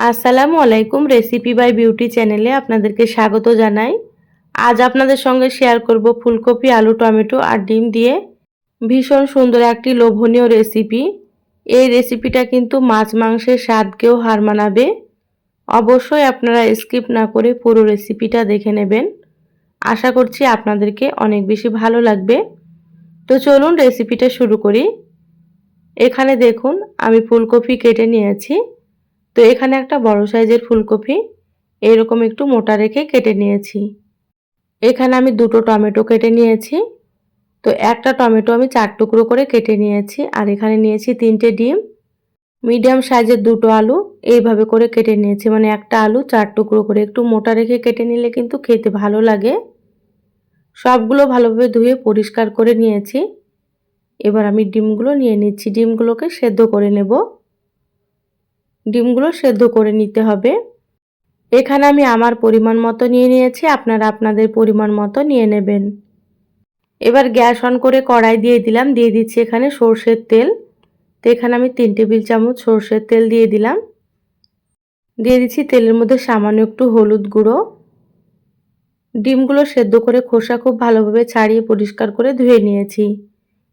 আসসালামু আলাইকুম recipe by beauty চ্যানেলে আপনাদেরকে স্বাগত জানাই। আজ আপনাদের সঙ্গে শেয়ার করব ফুলকপি, আলু, টমেটো আর ডিম দিয়ে ভীষণ সুন্দর একটি লোভনীয় রেসিপি এই রেসিপিটা কিন্তু মাছ মাংসের স্বাদকেও হার মানাবে। অবশ্যই আপনারা স্কিপ না করে পুরো রেসিপিটা দেখে নেবেন। আশা করছি আপনাদেরকে অনেক বেশি ভালো লাগবে। তো চলুন রেসিপিটা শুরু করি। এখানে দেখুন, আমি ফুলকপি কেটে নিয়েছি। তো এখানে একটা বড় সাইজের ফুলকপি, এরকম একটু মোটা রেখে কেটে নিয়েছি। এখানে আমি দুটো টমেটো কেটে নিয়েছি। তো একটা টমেটো আমি চার টুকরো করে কেটে নিয়েছি আর এখানে নিয়েছি তিনটে ডিম। মিডিয়াম সাইজের দুটো আলু, এইভাবে করে কেটে নিয়েছি। মানে একটা আলু চার টুকরো করে একটু মোটা রেখে কেটে নিলে কিন্তু খেতে ভালো লাগে। সবগুলো ভালোভাবে ধুয়ে পরিষ্কার করে নিয়েছি। এবার আমি ডিমগুলো নিয়ে নিচ্ছি। ডিমগুলোকে সেদ্ধ করে নেব। ডিমগুলো সেদ্ধ করে নিতে হবে। এখানে আমি আমার পরিমাণ মতো নিয়ে নিয়েছি, আপনারা আপনাদের পরিমাণ মতো নিয়ে নেবেন। এবার গ্যাস অন করে কড়াই দিয়ে দিলাম, দিয়ে দিচ্ছি এখানে সর্ষের তেল। তো এখানে আমি তিন টেবিল চামচ সর্ষের তেল দিয়ে দিলাম। দিয়ে দিচ্ছি তেলের মধ্যে সামান্য একটু হলুদ গুঁড়ো। ডিমগুলো সেদ্ধ করে খোসা খুব ভালোভাবে ছাড়িয়ে পরিষ্কার করে ধুয়ে নিয়েছি।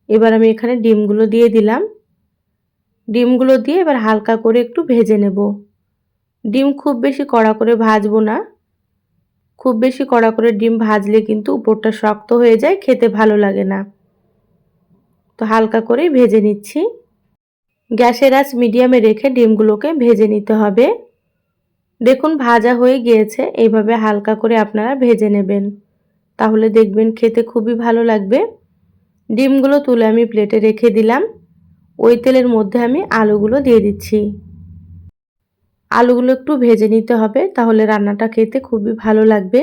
এবার আমি এখানে ডিমগুলো দিয়ে দিলাম। ডিমগুলো দিয়ে এবার হালকা করে একটু ভেজে নেব। ডিম খুব বেশি কড়া করে ভাজবো না। খুব বেশি কড়া করে ডিম ভাজলে কিন্তু উপরটা শক্ত হয়ে যায়, খেতে ভালো লাগে না। তো হালকা করেই ভেজে নিচ্ছি। গ্যাসের আঁচ মিডিয়ামে রেখে ডিমগুলোকে ভেজে নিতে হবে। দেখুন ভাজা হয়ে গিয়েছে, এইভাবে হালকা করে আপনারা ভেজে নেবেন। তাহলে দেখবেন খেতে খুবই ভালো লাগবে। ডিমগুলো তুলে আমি প্লেটে রেখে দিলাম। ওই তেলের মধ্যে আমি আলুগুলো দিয়ে দিচ্ছি। আলুগুলো একটু ভেজে নিতে হবে, তাহলে রান্নাটা খেতে খুবই ভালো লাগবে।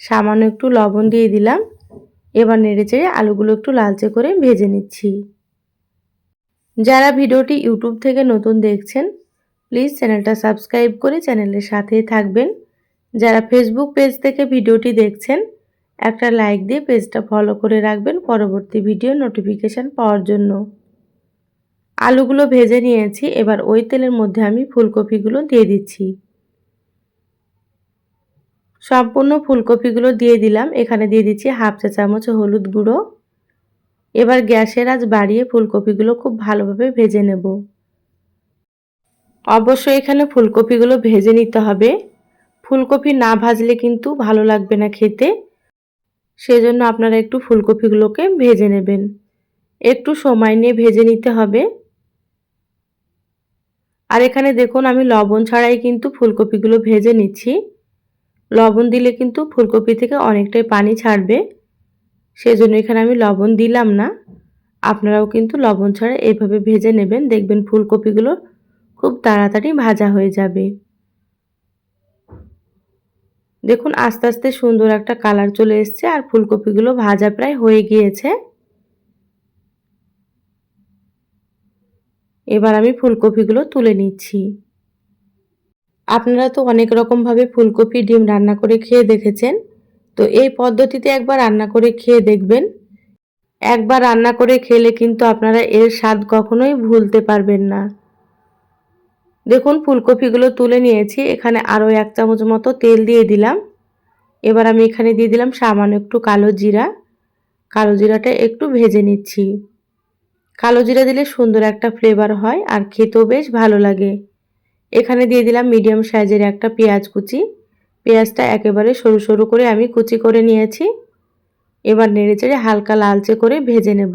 সামান্য একটু লবণ দিয়ে দিলাম। এবার নেড়ে চেড়ে আলুগুলো একটু লালচে করে ভেজে নিচ্ছি। যারা ভিডিওটি ইউটিউব থেকে নতুন দেখছেন, প্লিজ চ্যানেলটা সাবস্ক্রাইব করে চ্যানেলের সাথেই থাকবেন। যারা ফেসবুক পেজ থেকে ভিডিওটি দেখছেন, একটা লাইক দিয়ে পেজটা ফলো করে রাখবেন পরবর্তী ভিডিও নোটিফিকেশান পাওয়ার জন্য। আলুগুলো ভেজে নিয়েছি, এবার ওই তেলের মধ্যে আমি ফুলকপিগুলো দিয়ে দিচ্ছি। সম্পূর্ণ ফুলকপিগুলো দিয়ে দিলাম, এখানে দিয়ে দিচ্ছি হাফ চা চামচ হলুদ গুঁড়ো। এবার গ্যাসের আজ বাড়িয়ে ফুলকপিগুলো খুব ভালোভাবে ভেজে নেব। অবশ্যই এখানে ফুলকপিগুলো ভেজে নিতে হবে। ফুলকপি না ভাজলে কিন্তু ভালো লাগবে না খেতে। সেজন্য আপনারা একটু ফুলকপিগুলোকে ভেজে নেবেন। একটু সময় নিয়ে ভেজে নিতে হবে। আর এখানে দেখুন, আমি লবণ ছাড়াই কিন্তু ফুলকপিগুলো ভেজে নিচ্ছি। লবণ দিলে কিন্তু ফুলকপি থেকে অনেকটাই পানি ছাড়বে। সেজন্য এখানে আমি লবণ দিলাম না। আপনারাও কিন্তু লবণ ছাড়া এভাবে ভেজে নেবেন। দেখবেন ফুলকপিগুলো খুব তাড়াতাড়ি ভাজা হয়ে যাবে। দেখুন, আস্তে আস্তে সুন্দর একটা কালার চলে এসছে আর ফুলকপিগুলো ভাজা প্রায় হয়ে গিয়েছে। এবার আমি ফুলকপিগুলো তুলে নিচ্ছি। আপনারা তো অনেক রকমভাবে ফুলকপি ডিম রান্না করে খেয়ে দেখেছেন। তো এই পদ্ধতিতে একবার রান্না করে খেয়ে দেখবেন। একবার রান্না করে খেলে কিন্তু আপনারা এর স্বাদ কখনোই ভুলতে পারবেন না। দেখুন, ফুলকপিগুলো তুলে নিয়েছি। এখানে আরও এক চামচ মতো তেল দিয়ে দিলাম। এবার আমি এখানে দিয়ে দিলাম সামান্য একটু কালো জিরা। কালো জিরাটা একটু ভেজে নিচ্ছি। কালো জিরা দিলে সুন্দর একটা ফ্লেভার হয় আর খেতেও বেশ ভালো লাগে। এখানে দিয়ে দিলাম মিডিয়াম সাইজের একটা পেঁয়াজ কুচি। পেঁয়াজটা একেবারে সরু সরু করে আমি কুচি করে নিয়েছি। এবার নেড়েচেড়ে হালকা লালচে করে ভেজে নেব।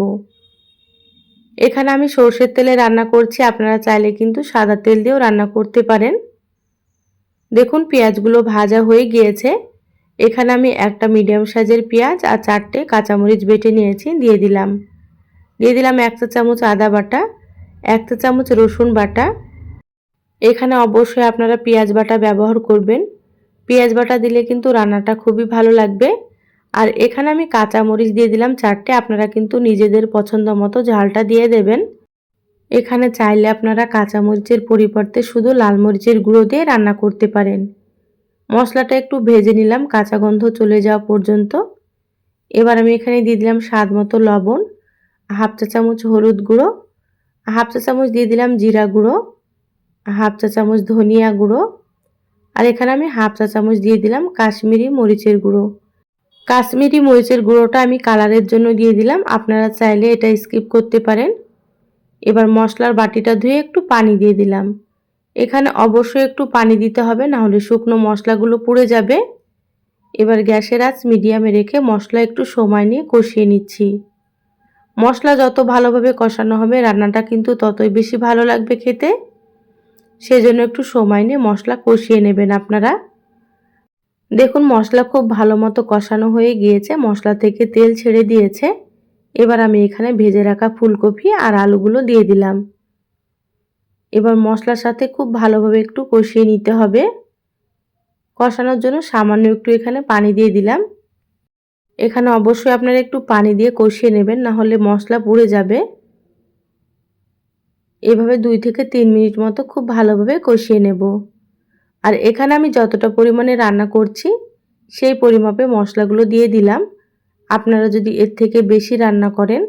এখানে আমি সর্ষের তেলে রান্না করছি, আপনারা চাইলে কিন্তু সাদা তেল দিয়েও রান্না করতে পারেন। দেখুন পেঁয়াজগুলো ভাজা হয়ে গিয়েছে। এখানে আমি একটা মিডিয়াম সাইজের পেঁয়াজ আর চারটে কাঁচামরিচ বেটে নিয়েছি, দিয়ে দিলাম। দিয়ে দিলাম এক চা চামচ আদা বাটা, এক চা চামচ রসুন বাটা। এখানে অবশ্যই আপনারা পেঁয়াজ বাটা ব্যবহার করবেন। পেঁয়াজ বাটা দিলে কিন্তু রান্নাটা খুবই ভালো লাগবে। আর এখানে আমি কাঁচা মরিচ দিয়ে দিলাম চারটে, আপনারা কিন্তু নিজেদের পছন্দ মতো ঝালটা দিয়ে দেবেন। এখানে চাইলে আপনারা কাঁচা মরিচের পরিবর্তে শুধু লাল মরিচের গুঁড়ো দিয়ে রান্না করতে পারেন। মশলাটা একটু ভেজে নিলাম, কাঁচা গন্ধ চলে যাওয়া পর্যন্ত। এবার আমি এখানে দিয়ে দিলাম স্বাদ মতো লবণ। হাফ চা চামচ হলুদ গুঁড়ো, হাফ চা চামচ দিয়ে দিলাম জিরা গুঁড়ো, হাফ চা চামচ ধনিয়া গুঁড়ো, আর এখানে আমি হাফ চা চামচ দিয়ে দিলাম কাশ্মীরি মরিচের গুঁড়ো। কাশ্মীরি মরিচের গুঁড়োটা আমি কালারের জন্য দিয়ে দিলাম, আপনারা চাইলে এটা স্কিপ করতে পারেন। এবার মশলার বাটিটা ধুয়ে একটু পানি দিয়ে দিলাম। এখানে অবশ্যই একটু পানি দিতে হবে, না হলে শুকনো মশলাগুলো পুড়ে যাবে। এবার গ্যাসের আঁচ মিডিয়ামে রেখে মশলা একটু সময় নিয়ে কষিয়ে নিচ্ছি। মশলা যত ভালোভাবে কষানো হবে, রান্নাটা কিন্তু ততই বেশি ভালো লাগবে খেতে। সেজন্য একটু সময় নিয়ে মশলা কষিয়ে নেবেন আপনারা। দেখুন, মশলা খুব ভালো মতো কষানো হয়ে গিয়েছে, মশলা থেকে তেল ছেড়ে দিয়েছে। এবার আমি এখানে ভেজে রাখা ফুলকপি আর আলুগুলো দিয়ে দিলাম। এবার মশলার সাথে খুব ভালোভাবে একটু কষিয়ে নিতে হবে। কষানোর জন্য সামান্য একটু এখানে পানি দিয়ে দিলাম। এখানে অবশ্যই আপনারা একটু পানি দিয়ে কষিয়ে নেবেন না হলে মশলা পুড়ে যাবে। এভাবে দুই থেকে তিন মিনিট মতো খুব ভালোভাবে কষিয়ে নেব। আর এখানে আমি যতটা পরিমাণে রান্না করছি, সেই পরিমাপে মশলাগুলো দিয়ে দিলাম। আপনারা যদি এর থেকে বেশি রান্না করেন,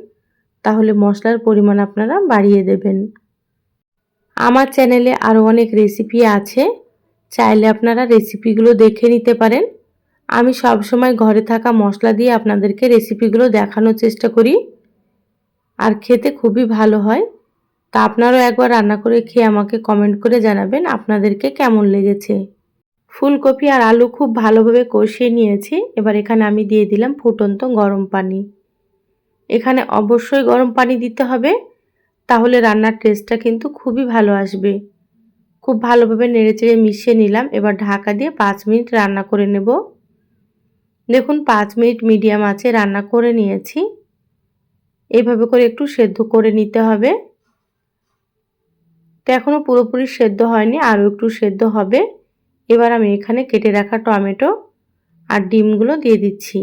তাহলে মশলার পরিমাণ আপনারা বাড়িয়ে দেবেন। আমার চ্যানেলে আরও অনেক রেসিপি আছে, চাইলে আপনারা রেসিপিগুলো দেখে নিতে পারেন। আমি সব সময় ঘরে থাকা মশলা দিয়ে আপনাদেরকে রেসিপিগুলো দেখানোর চেষ্টা করি। আর খেতে খুবই ভালো হয়। তা আপনারাও একবার রান্না করে খেয়ে আমাকে কমেন্ট করে জানাবেন আপনাদেরকে কেমন লেগেছে। ফুলকপি আর আলু খুব ভালোভাবে কষিয়ে নিয়েছি। এবার এখানে আমি দিয়ে দিলাম ফুটন্ত গরম পানি। এখানে অবশ্যই গরম পানি দিতে হবে। তাহলে রান্নার টেস্টটা কিন্তু খুবই ভালো আসবে। খুব ভালোভাবে নেড়েচেড়ে মিশিয়ে নিলাম। এবার ঢাকা দিয়ে পাঁচ মিনিট রান্না করে নেব। দেখুন, পাঁচ মিনিট মিডিয়াম আছে, রান্না করে নিয়েছি। এইভাবে করে একটু সেদ্ধ করে নিতে হবে। তো এখনও পুরোপুরি সেদ্ধ হয়নি, আরও একটু সেদ্ধ হবে। এবার আমি এখানে কেটে রাখা টমেটো আর ডিমগুলো দিয়ে দিচ্ছি।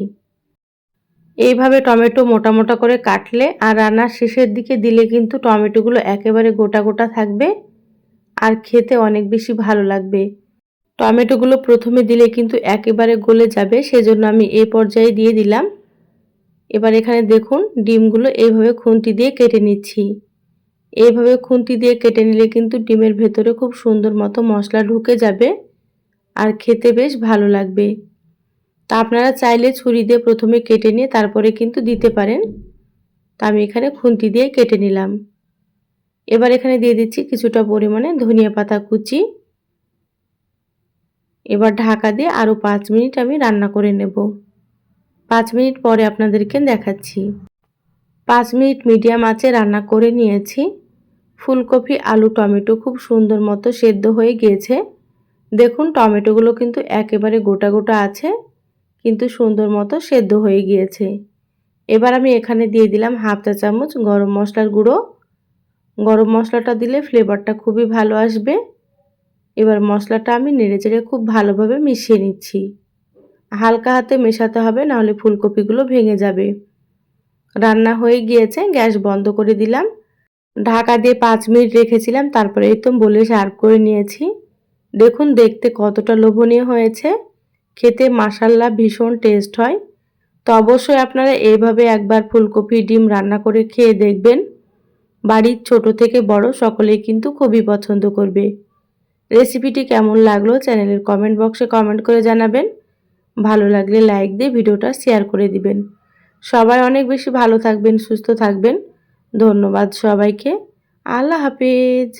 এইভাবে টমেটো মোটা মোটা করে কাটলে আর রান্নার শেষের দিকে দিলে কিন্তু টমেটোগুলো একেবারে গোটা গোটা থাকবে। আর খেতে অনেক বেশি ভালো লাগবে। টমেটোগুলো প্রথমে দিলে কিন্তু একেবারে গলে যাবে, সেজন্য আমি এই পর্যায়ে দিয়ে দিলাম। এবার এখানে দেখুন, ডিমগুলো এইভাবে খুন্তি দিয়ে কেটে নিচ্ছি। এইভাবে খুন্তি দিয়ে কেটে নিলে কিন্তু ডিমের ভেতরে খুব সুন্দর মতো মশলা ঢুকে যাবে আর খেতে বেশ ভালো লাগবে। তা আপনারা চাইলে ছুরি দিয়ে প্রথমে কেটে নিয়ে তারপরে কিন্তু দিতে পারেন। তা আমি এখানে খুন্তি দিয়ে কেটে নিলাম। এবার এখানে দিয়ে দিচ্ছি কিছুটা পরিমাণে ধনিয়া পাতা কুচি। এবার ঢাকা দিয়ে আরও পাঁচ মিনিট আমি রান্না করে নেব। পাঁচ মিনিট পরে আপনাদেরকে দেখাচ্ছি। পাঁচ মিনিট মিডিয়াম আঁচে রান্না করে নিয়েছি। ফুলকপি, আলু, টমেটো খুব সুন্দর মতো সেদ্ধ হয়ে গিয়েছে। দেখুন, টমেটোগুলো কিন্তু একেবারে গোটা গোটা আছে, কিন্তু সুন্দর মতো সেদ্ধ হয়ে গিয়েছে। এবার আমি এখানে দিয়ে দিলাম হাফ চা চামচ গরম মশলার গুঁড়ো। গরম মশলাটা দিলে ফ্লেভারটা খুবই ভালো আসবে। এবার মশলাটা আমি নেড়েচেড়ে খুব ভালোভাবে মিশিয়ে নিচ্ছি। হালকা হাতে মেশাতে হবে, নাহলে ফুলকপিগুলো ভেঙে যাবে। রান্না হয়ে গিয়েছে, গ্যাস বন্ধ করে দিলাম। ঢাকা দিয়ে পাঁচ মিনিট রেখেছিলাম, তারপরে এই তো বলে সার্ভ করে নিয়েছি। দেখুন, দেখতে কতটা লোভনীয় হয়েছে। খেতে মাসাল্লা ভীষণ টেস্ট হয়। তো অবশ্যই আপনারা এইভাবে একবার ফুলকপি ডিম রান্না করে খেয়ে দেখবেন। বাড়ির ছোট থেকে বড় সকলেই কিন্তু খুবই পছন্দ করবে। রেসিপিটি কেমন লাগল চ্যানেলের কমেন্ট বক্সে কমেন্ট করে জানাবেন। ভালো লাগলে লাইক দিয়ে ভিডিওটা শেয়ার করে দিবেন। সবাই অনেক বেশি ভালো থাকবেন, সুস্থ থাকবেন। ধন্যবাদ সবাইকে। আল্লাহ হাফিজ।